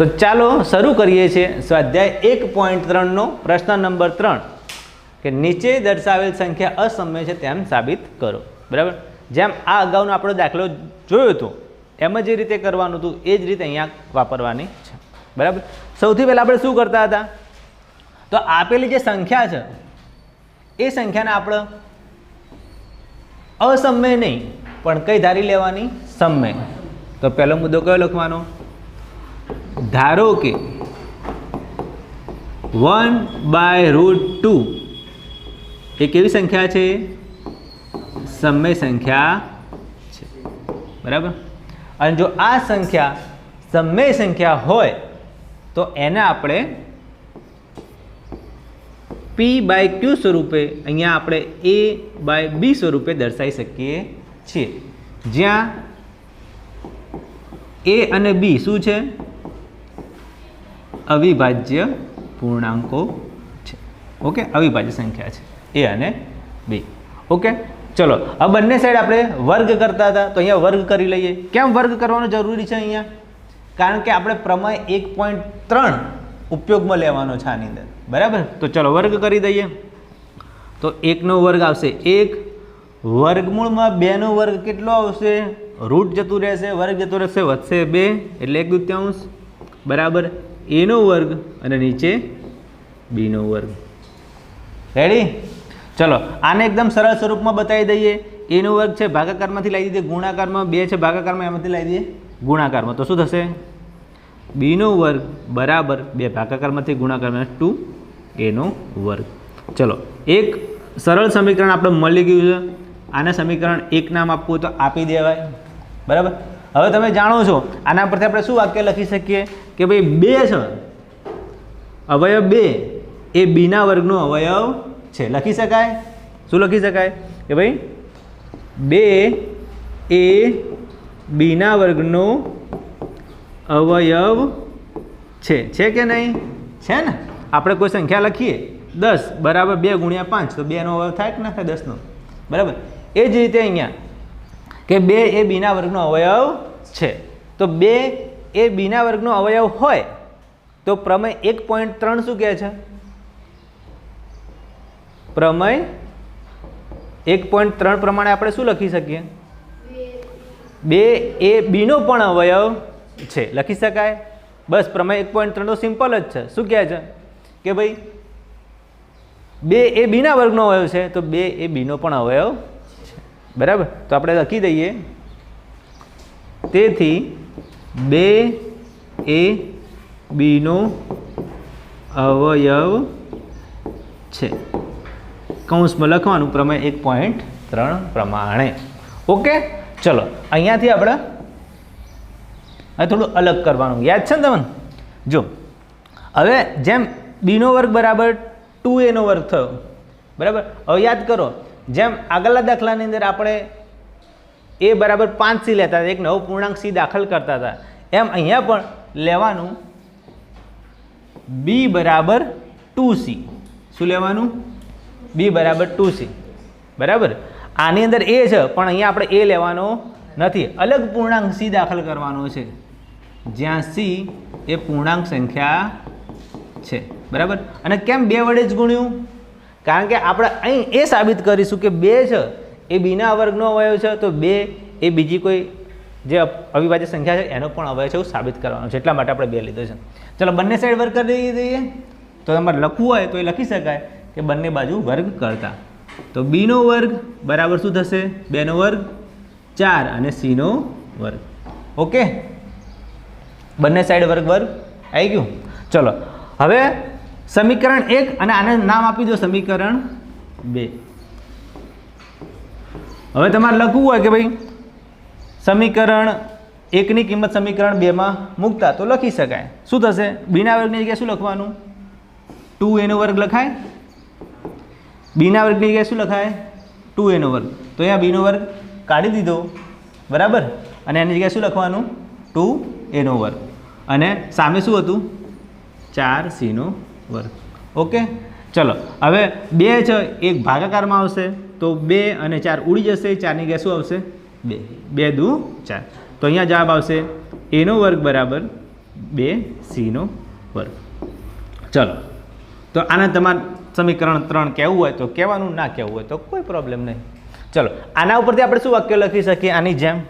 તો ચાલો શરૂ કરીએ છીએ સ્વાધ્યાય એક પોઈન્ટ ત્રણનો પ્રશ્ન નંબર ત્રણ, કે નીચે દર્શાવેલ સંખ્યા અસમય છે તેમ સાબિત કરો. બરાબર? જેમ આ અગાઉનો આપણો દાખલો જોયો હતો, એમ જ રીતે કરવાનું હતું, એ જ રીતે અહીંયા વાપરવાની છે. બરાબર? સૌથી પહેલાં આપણે શું કરતા હતા? તો આપેલી જે સંખ્યા છે, એ સંખ્યાને આપણે અસમય નહીં, પણ કઈ ધારી લેવાની સમય. તો પહેલો મુદ્દો કયો લખવાનો? ધારો કે વન બાય રૂટ ટુ એ કેવી સંખ્યા છે? સમય સંખ્યા છે. બરાબર? અને જો આ સંખ્યા સમય સંખ્યા હોય, તો એને આપણે પી બાય ક્યુ સ્વરૂપે અહીંયા આપણે એ બાય બી સ્વરૂપે દર્શાવી શકીએ છીએ. જ્યાં એ અને બી શું છે? અવિભાજ્ય પૂર્ણાંકો છે. ઓકે અવિભાજ્ય સંખ્યા છે. એ અને બી ઓકે ચલો, આ બંને સાઈડ આપણે વર્ગ કરતા હતા, તો અહીંયા વર્ગ કરી લઈએ. કેમ વર્ગ કરવાનો જરૂરી છે અહીંયા? કારણ કે આપણે પ્રમેય એક પોઈન્ટ ત્રણ ઉપયોગમાં લેવાનો છે આની અંદર. બરાબર? તો ચલો, વર્ગ કરી દઈએ. તો એકનો વર્ગ આવશે એક. વર્ગમૂળમાં બેનો વર્ગ કેટલો આવશે? રૂટ જતું રહેશે, વર્ગ જતું રહેશે, વધશે બે. એટલે એક દૂત્યાંશ. બરાબર? એનો વર્ગ અને નીચે બીનો વર્ગ. રેડી ચલો, આને એકદમ સરળ સ્વરૂપમાં બતાવી દઈએ. એનો વર્ગ છે ભાગાકારમાંથી લાવી દઈએ ગુણાકારમાં બે છે, ભાગાકારમાં એમાંથી લાવી દઈએ ગુણાકારમાં. તો શું થશે? બીનો વર્ગ બરાબર બે, ભાગાકારમાંથી ગુણાકારમાં ટુ, એનો વર્ગ. ચલો, એક સરળ સમીકરણ આપણે મળી ગયું છે. આને સમીકરણ એક નામ આપવું તો આપી દેવાય. બરાબર? હવે તમે જાણો છો, આના પરથી આપણે શું વાક્ય લખી શકીએ? કે ભાઈ, બે છે. અવયવ બે, એ બીના વર્ગનો અવયવ છે. લખી શકાય? શું લખી શકાય? કે ભાઈ, બે એ બીના વર્ગનો અવયવ છે. છે કે નહીં? છે ને? આપણે કોઈ સંખ્યા લખીએ. દસ બરાબર બે ગુણ્યા પાંચ. તો બેનો અવયવ થાય કે ના થાય? દસનો. બરાબર? એ જ રીતે અહીંયા. કે બે એ બીના વર્ગનો અવયવ છે. તો બે એ બીના વર્ગનો અવયવ હોય, તો પ્રમેય એક પોઈન્ટ ત્રણ શું કહે છે? પ્રમેય એક પોઈન્ટ ત્રણ પ્રમાણે આપણે શું લખી શકીએ? બે એ બીનો પણ અવયવ છે. લખી શકાય? બસ, પ્રમેય એક પોઈન્ટ ત્રણ તો સિમ્પલ જ છે. શું કહે છે? કે ભાઈ, બે એ બીના વર્ગનો અવયવ છે, તો બે એ બીનો પણ અવયવ બરાબર? તો આપણે લખી દઈએ. તેથી બે એ બીનો અવયવ છે. કૌંસમાં લખવાનું પ્રમેય એક પોઈન્ટ ત્રણ પ્રમાણે. ઓકે? ચલો, અહીંયાથી આપણે હવે થોડું અલગ કરવાનું. યાદ છે ને તમને? જો, હવે જેમ બીનો વર્ગ બરાબર ટુ એનો વર્ગ થયો, બરાબર? હવે યાદ કરો જેમ આગળના દાખલાની અંદર આપણે એ બરાબર પાંચ સી લેતા હતા. એક નવો પૂર્ણાંક સી દાખલ કરતા હતા. એમ અહીંયા પણ લેવાનું બી બરાબર ટુ સી. શું લેવાનું? બી બરાબર ટુ સી. બરાબર? આની અંદર એ છે, પણ અહીંયા આપણે એ લેવાનો નથી. અલગ પૂર્ણાંક સી દાખલ કરવાનો છે. જ્યાં સી એ પૂર્ણાંક સંખ્યા છે. બરાબર? અને કેમ બે વડે જ ગુણ્યું? કારણ કે આપણે અહીં એ સાબિત કરીશું કે બે છે, એ બીના વર્ગનો અવયવ છે, તો બે એ બીજી કોઈ જે અવિભાજ્ય સંખ્યા છે, એનો પણ અવયવ છે એવું સાબિત કરવાનો છે. એટલા માટે આપણે બે લીધો છે. ચલો, બંને સાઈડ વર્ગ કરી દઈએ તો તમારે લખવું હોય તો એ લખી શકાય કે બંને બાજુ વર્ગ કરતા. તો બીનો વર્ગ બરાબર શું થશે? બેનો વર્ગ, ચાર અને સીનો વર્ગ. ઓકે? બંને સાઈડ વર્ગ વર્ગ આવી ગયું? ચલો, હવે સમીકરણ એક, અને આને નામ આપી દો સમીકરણ બે. હવે તમારે લખવું હોય કે ભાઈ, સમીકરણ એકની કિંમત સમીકરણ બેમાં મૂકતા તો લખી શકાય. શું થશે? બીના વર્ગની જગ્યાએ શું લખવાનું? ટુ એનો વર્ગ લખાય? બીના વર્ગની જગ્યાએ શું લખાય? ટુ એનો વર્ગ. તો અહીંયા બીનો વર્ગ કાઢી દીધો. બરાબર? અને એની જગ્યાએ શું લખવાનું? ટુ એનો વર્ગ. અને સામે શું હતું? ચાર સીનો વર્ગ ઓકે? ચલો, હવે બે છે, એક ભાગાકારમાં આવશે, તો બે અને ચાર ઉડી જશે, ચારની ગેસ શું આવશે? બે. બે દુ ચાર. તો અહીંયા જવાબ આવશે એનો વર્ગ બરાબર બે સીનો વર્ગ. ચલો, તો આને તમારે સમીકરણ ત્રણ કહેવું હોય તો કહેવાનું, ના કહેવું હોય તો કોઈ પ્રોબ્લેમ નહીં. ચલો, આના ઉપરથી આપણે શું વાક્ય લખી શકીએ આની જેમ?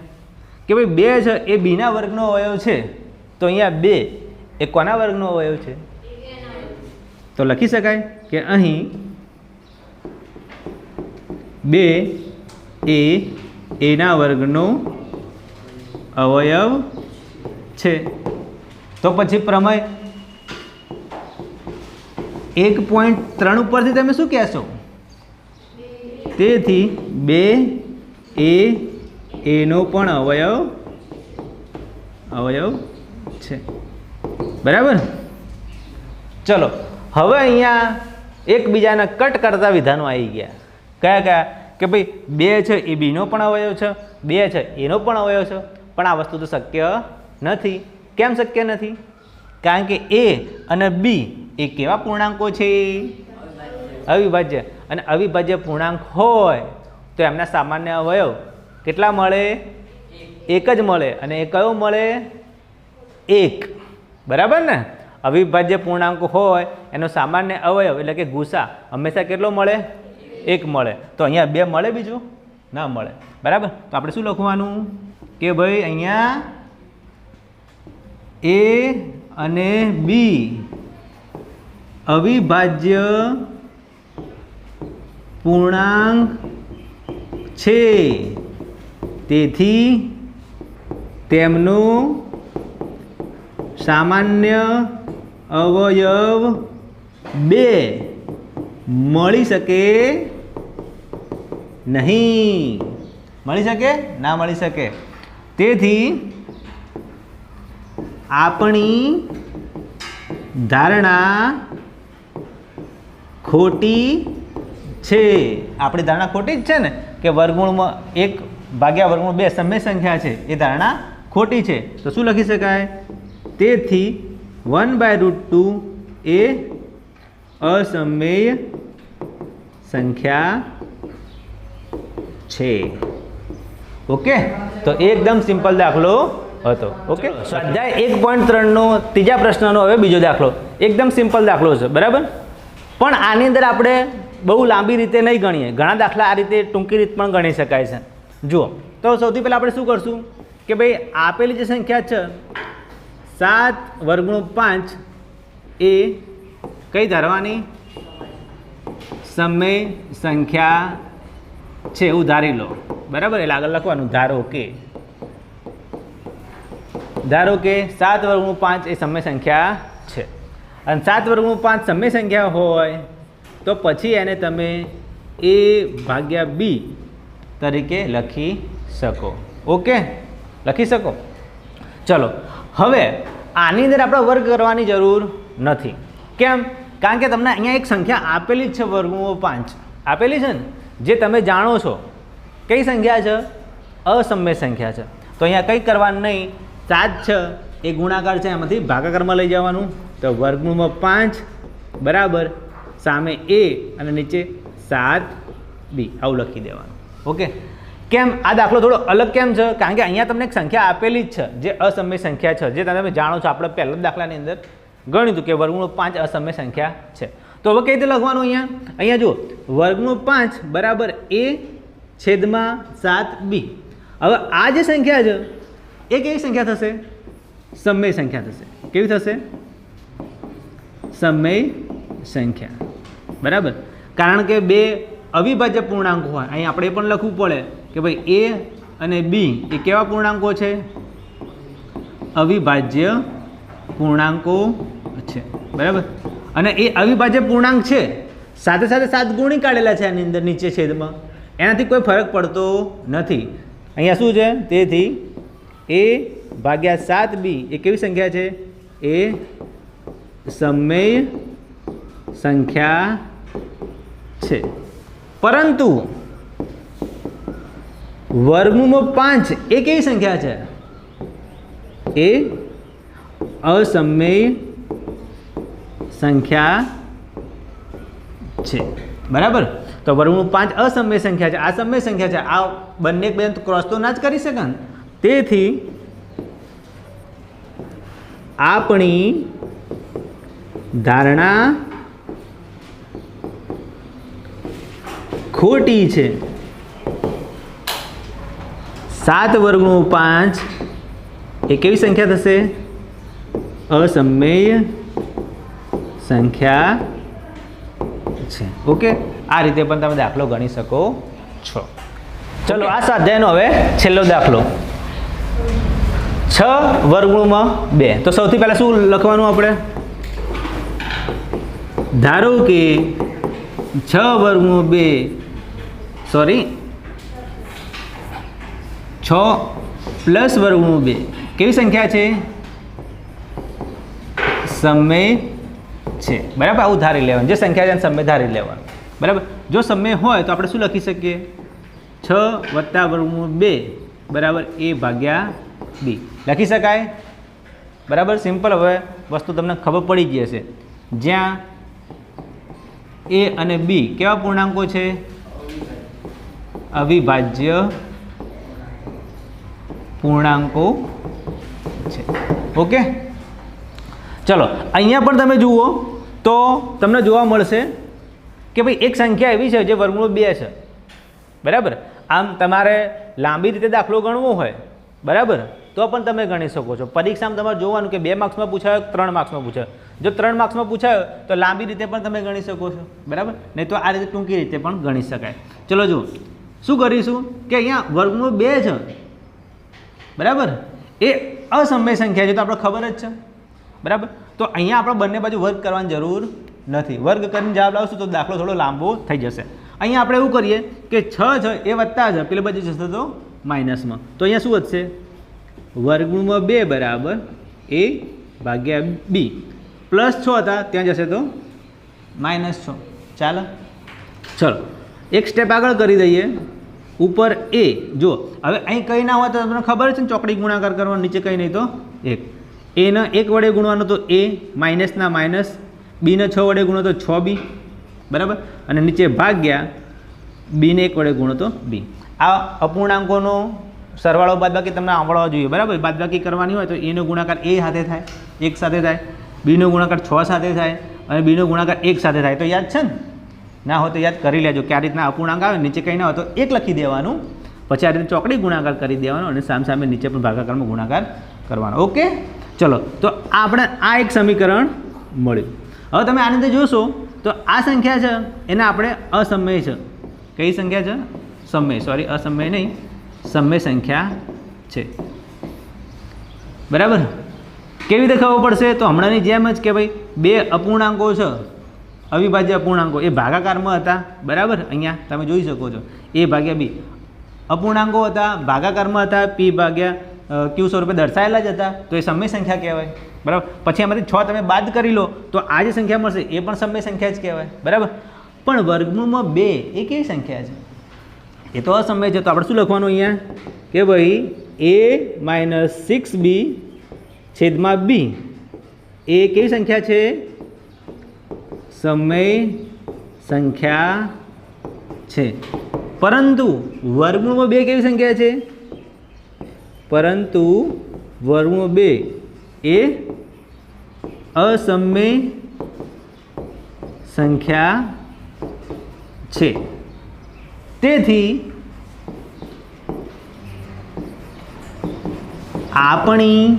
કે ભાઈ બે છે એ બીના વર્ગનો અવયવ છે, તો અહીંયા બે એ કોના વર્ગનો અવયવ છે? તો લખી શકાય કે અહીં બે એ, એના વર્ગનો અવયવ છે. તો પછી પ્રમેય એક પોઈન્ટ ત્રણ ઉપરથી તમે શું કહેશો? તેથી બે, એ, એનો પણ અવયવ અવયવ છે. બરાબર? ચલો. હવે અહીંયા એકબીજાને કટ કરતા વિધાનો આવી ગયા. કયા કયા? કે ભાઈ બે છે એ બીનો પણ અવયવ છે, બે છે એનો પણ અવયવ છે, પણ આ વસ્તુ તો શક્ય નથી. કેમ શક્ય નથી? કારણ કે એ અને બી એ કેવા પૂર્ણાંકો છે? અવિભાજ્ય. અને અવિભાજ્ય પૂર્ણાંક હોય તો એમના સામાન્ય અવયવ કેટલા મળે? એક જ મળે. અને એ કયો મળે? એક. બરાબર ને? અવિભાજ્ય પૂર્ણાંક હોય, એનો સામાન્ય અવયવ એટલે કે ગુસા હંમેશા કેટલો મળે? એક મળે. તો અહીંયા બે મળે બીજું? ના મળે. બરાબર? તો આપણે શું લખવાનું? કે ભાઈ અહીંયા એ અને બી અવિભાજ્ય પૂર્ણાંક છે. તેથી તેમનું સામાન્ય અવયવ બે મળી શકે નહીં. મળી શકે? ના મળી શકે. તેથી આપણી ધારણા ખોટી છે. આપણી ધારણા ખોટી જ છે ને? કે વર્ગુણમાં એક ભાગ્યા વર્ગુણ બે સમય સંખ્યા છે. એ ધારણા ખોટી છે. તો શું લખી શકાય? તેથી વન બાય રૂટ ટુ એ અસમય સંખ્યા છે ઓકે તો એકદમ સિમ્પલ દાખલો હતો. ઓકે સ્વાધ્યાય એક પોઈન્ટ ત્રણનો ત્રીજા પ્રશ્નનો હવે બીજો દાખલો. એકદમ સિમ્પલ દાખલો છે બરાબર? પણ આની અંદર આપણે બહુ લાંબી રીતે નહીં ગણીએ. ઘણા દાખલા આ રીતે ટૂંકી રીત પણ ગણી શકાય છે. જુઓ. તો સૌથી પહેલાં આપણે શું કરશું? કે ભાઈ આપેલી જે સંખ્યા છે સાત વર્ગણું પાંચ એ કઈ ધારવાની? સમય સંખ્યા છે, એવું ધારી લો. બરાબર? એટલે આગળ લખવાનું, ધારો કે. ધારો કે સાત વર્ગનું પાંચ એ સમય સંખ્યા છે. અને સાત વર્ગનું પાંચ સમય સંખ્યા હોય, તો પછી એને તમે એ ભાગ્યા બી તરીકે લખી શકો. ઓકે? લખી શકો? ચલો. હવે આની અંદર આપણે વર્ગ કરવાની જરૂર નથી. કેમ? કારણ કે તમને અહીંયા એક સંખ્યા આપેલી જ છે વર્ગમૂળ પાંચ. આપેલી છે ને? જે તમે જાણો છો. કઈ સંખ્યા છે? અસમય સંખ્યા છે. તો અહીંયા કંઈ કરવાનું નહીં. સાત છે. એ ગુણાકાર છે, એમાંથી ભાગાકારમાં લઈ જવાનું. તો વર્ગમૂળમાં પાંચ, બરાબર. સામે એ અને નીચે સાત બી. આવું લખી દેવાનું. ઓકે? કેમ? આ દાખલો થોડો અલગ કેમ છે? કારણ કે અહીંયા તમને એક સંખ્યા આપેલી જ છે, જે અસમય સંખ્યા છે. જે તમે જાણો છો આપણે પહેલા જ દાખલાની અંદર ગણ્યું હતું કે વર્ગમૂળ પાંચ અસમય સંખ્યા છે. તો હવે કઈ રીતે લખવાનું અહીંયા? અહીંયા જુઓ, વર્ગમૂળ પાંચ બરાબર એ છેદમાં સાત બી. હવે આ જે સંખ્યા છે, એ કેવી સંખ્યા થશે? સમય સંખ્યા થશે. કેવી થશે? સમય સંખ્યા. બરાબર? કારણ કે બે અવિભાજ્ય પૂર્ણાંકો હોય, અહીં આપણે પણ લખવું પડે. કે ભાઈ એ અને બી એ કેવા પૂર્ણાંકો છે? અવિભાજ્ય પૂર્ણાંકો છે. બરાબર? અને એ અવિભાજ્ય પૂર્ણાંક છે, સાથે સાથે સાત ગુણી કાઢેલા છે આની અંદર નીચે છેદમાં. એનાથી કોઈ ફરક પડતો નથી. અહીંયા શું છે? તેથી એ ભાગ્યા સાત બી એ કેવી સંખ્યા છે? એ સમય સંખ્યા છે. પરંતુ વર્ગમૂળમાં પાંચ. એ કેવી સંખ્યા છે? એ અસમય સંખ્યા છે. બરાબર? તો વર્ગમૂળ પાંચ અસમય સંખ્યા છે. આ સમય સંખ્યા છે. આ બંને બે ક્રોસ તો ના જ કરી શકે તેથી આપણી ધારણા ખોટી છે. સાત વર્ગનું પાંચ, એ કેવી સંખ્યા થશે? અસમય સંખ્યા છે. ઓકે? આ રીતે પણ તમે દાખલો ગણી શકો છો. ચલો, આ સ્વાધ્યાયનો હવે છેલ્લો દાખલો. છ વર્ગણુંમાં બે. તો સૌથી પહેલાં શું લખવાનું આપણે? ધારો કે છ વર્ગમૂળ બે. સોરી છ પ્લસ વર્ગમૂળ બે. કેવી સંખ્યા છે? સમય છે. બરાબર? આવું ધારી લેવાનું. જે સંખ્યા છે સમય ધારી લેવાનું. બરાબર? જો સમય હોય તો આપણે શું લખી શકીએ? છ વત્તા વર્ગમૂળ બે બરાબર એ ભાગ્યા બી. લખી શકાય? બરાબર? સિમ્પલ. હવે વસ્તુ તમને ખબર પડી ગઈ હશે. જ્યાં એ અને બી કેવા પૂર્ણાંકો છે? અવિભાજ્ય પૂર્ણાંકો છે. ઓકે? ચલો, અહીંયા પણ તમે જુઓ તો તમને જોવા મળશે કે ભાઈ એક સંખ્યા એવી છે જે વર્ગમૂળ બે છે. બરાબર? આમ તમારે લાંબી રીતે દાખલો ગણવો હોય, બરાબર? તો પણ તમે ગણી શકો છો. પરીક્ષામાં તમારે જોવાનું કે બે માર્ક્સમાં પૂછાયો ત્રણ માર્ક્સમાં પૂછાયો જો ત્રણ માર્ક્સમાં પૂછાયો તો લાંબી રીતે પણ તમે ગણી શકો છો. બરાબર? નહીં તો આ રીતે ટૂંકી રીતે પણ ગણી શકાય. ચલો જુઓ. શું કરીશું? કે અહીંયા વર્ગમૂળ બે છે. બરાબર? એ અસમય સંખ્યા છે તો આપણે ખબર જ છે. બરાબર? તો અહીંયા આપણે બંને બાજુ વર્ગ કરવાની જરૂર નથી. વર્ગ કરીને જવાબ લાવશું તો દાખલો થોડો લાંબો થઈ જશે. અહીંયા આપણે એવું કરીએ કે છ છ એ વધતા છે પેલી બાજુ જશે તો માઇનસમાં. તો અહીંયા શું વધશે? વર્ગમાં બે બરાબર એ ભાગ્યા બી. પ્લસ છ હતા, ત્યાં જશે તો માઇનસ છ. ચાલો. ચલો. એક સ્ટેપ આગળ કરી દઈએ. ઉપર એ. જો, હવે અહીં કંઈ ના હોય તો તમને ખબર છે ને ચોકડી ગુણાકાર કરવાનો, નીચે કંઈ નહીં તો? એક. એના એક વડે ગુણવાનો તો એ માઇનસના માઇનસ. બીને છ વડે ગુણો તો છ બી બરાબર? અને નીચે ભાગ્યા બીને એક વડે ગુણો તો બી આ અપૂર્ણાંકોનો સરવાળો બાદબાકી તમને આવડવા જોઈએ. બરાબર? બાદબાકી કરવાની હોય તો એનો ગુણાકાર એ સાથે થાય, એક સાથે થાય. બીનો ગુણાકાર છ સાથે થાય અને બીનો ગુણાકાર એક સાથે થાય. તો યાદ છે ને? ના હોય તો યાદ કરી લેજો કે આ રીતના અપૂર્ણાંક આવે, નીચે કંઈ ના હોય તો એક લખી દેવાનું. પછી આ રીતે ચોકડી ગુણાકાર કરી દેવાનો અને સામસામે નીચે પણ ભાગાકારમાં ગુણાકાર કરવાનો. ઓકે? ચલો, તો આ આપણે આ એક સમીકરણ મળ્યું. હવે તમે આની જોશો, તો આ સંખ્યા છે, એને આપણે અસમય છે. કઈ સંખ્યા છે? સમય. સોરી અસમય નહીં. સમય સંખ્યા છે. બરાબર? કેવી રીતે ખબર પડશે? તો હમણાંની જેમ જ કે ભાઈ, બે અપૂર્ણાંકો છે. અવિભાજ્ય અપૂર્ણાંકો. એ ભાગાકારમાં હતા, બરાબર? અહીંયા તમે જોઈ શકો છો. એ ભાગ્યા બી. અપૂર્ણાંકો હતા, ભાગાકારમાં હતા, પી ભાગ્યા ક્યુ સ્વરૂપે દર્શાયેલા જ હતા. તો એ સમય સંખ્યા કહેવાય. બરાબર? પછી એમાંથી છ તમે બાદ કરી લો, તો આ જે સંખ્યા મળશે, એ પણ સમય સંખ્યા જ કહેવાય. બરાબર? પણ વર્ગમૂળમાં બે, એ કેવી સંખ્યા છે? એ તો અસમય છે. તો આપણે શું લખવાનું અહીંયા? કે ભાઈ, એ માઇનસ સિક્સ બી છેદમાં બી. એ કેવી સંખ્યા છે? સમય સંખ્યા છે. પરંતુ વર્ગમૂળમાં બે કેવી સંખ્યા છે? પરંતુ વર્ગમૂળ બે. એ અસમય સંખ્યા છે. તેથી આપણી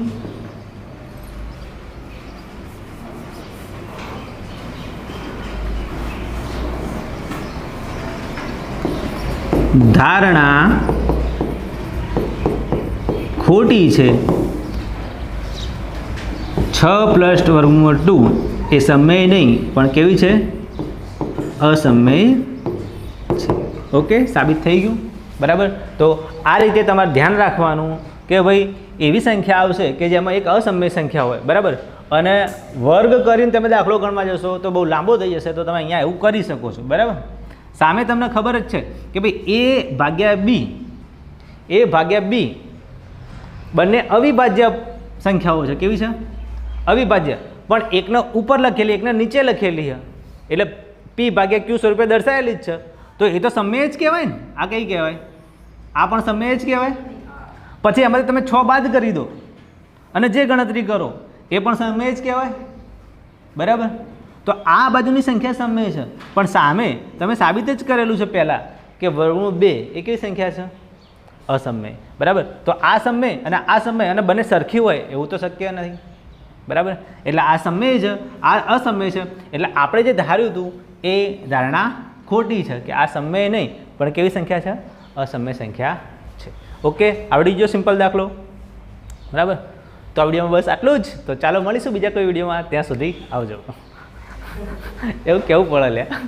ધારણા ખોટી છે. છ પ્લસ વર્ગમૂળ ટુ એ સમય નહીં, પણ કેવી છે? અસમય છે. ઓકે, સાબિત થઈ ગયું? બરાબર? તો આ રીતે તમારે ધ્યાન રાખવાનું કે ભાઈ એવી સંખ્યા આવશે કે જેમાં એક અસમય સંખ્યા હોય, બરાબર? અને વર્ગ કરીને તમે દાખલો ગણવા જશો તો બહુ લાંબો થઈ જશે, તો તમે અહીંયા એવું કરી શકો છો, બરાબર? સામે તમને ખબર જ છે કે ભાઈ એ ભાગ્યા બી, એ ભાગ્યા બી બંને અવિભાજ્ય સંખ્યાઓ છે. કેવી છે? અવિભાજ્ય. પણ એકને ઉપર લખેલી, એકને નીચે લખેલી છે. એટલે પી ભાગ્યા ક્યુ સ્વરૂપે દર્શાવેલી જ છે. તો એ તો સમય જ કહેવાય ને. આ કઈ કહેવાય? આ પણ સમય જ કહેવાય? પછી એમાંથી તમે છ બાદ કરી દો. અને જે ગણતરી કરો, એ પણ સમય જ કહેવાય? બરાબર? તો આ બાજુની સંખ્યા સમય છે. પણ સામે, તમે સાબિત જ કરેલું છે પહેલાં કે વર્ગમૂળ બે એ કેવી સંખ્યા છે? અસમય બરાબર? તો આ સમય અને આ સમય અને બંને સરખી હોય એવું તો શક્ય નથી. બરાબર? એટલે આ સમય છે, આ અસમય છે. એટલે આપણે જે ધાર્યું હતું, એ ધારણા ખોટી છે કે આ સમય નહીં, પણ કેવી સંખ્યા છે? અસમય સંખ્યા છે. ઓકે? આવડી ગયો સિમ્પલ દાખલો. બરાબર? તો આ વિડીયોમાં બસ આટલું જ. તો ચાલો મળીશું બીજા કોઈ વિડીયોમાં. ત્યાં સુધી આવજો. એવું કેવું પડે લ્યા